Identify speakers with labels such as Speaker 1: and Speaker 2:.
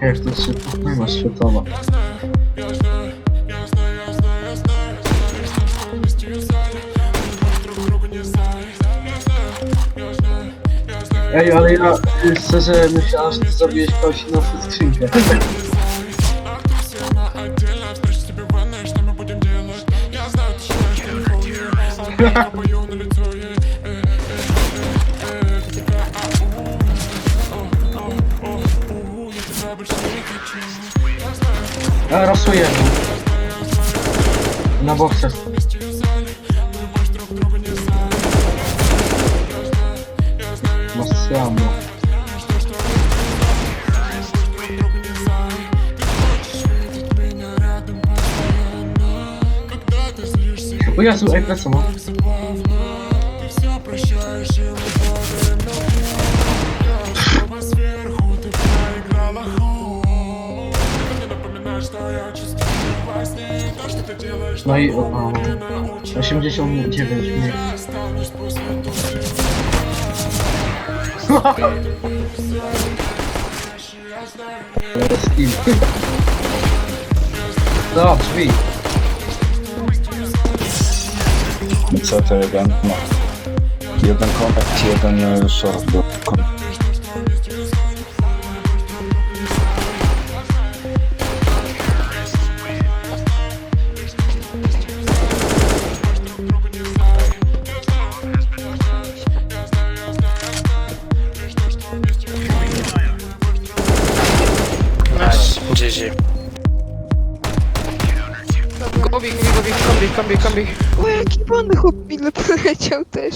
Speaker 1: Jak to się ma światowa. Ej, ale ja y, szczerze myślałem, że ty zrobiłeś kogoś na skrzynkę. A, rasuję. Na boksie. Mocno. O Jezu, ej, lecę mam. No i o, o, 89 mniej. Do drzwi.
Speaker 2: Co to jeden? No. Jeden kontakt, jeden e, short
Speaker 3: Kombi, kombi, kombi, kombi, kombi, kombi.
Speaker 4: O, jaki pan chłop mi poleciał też.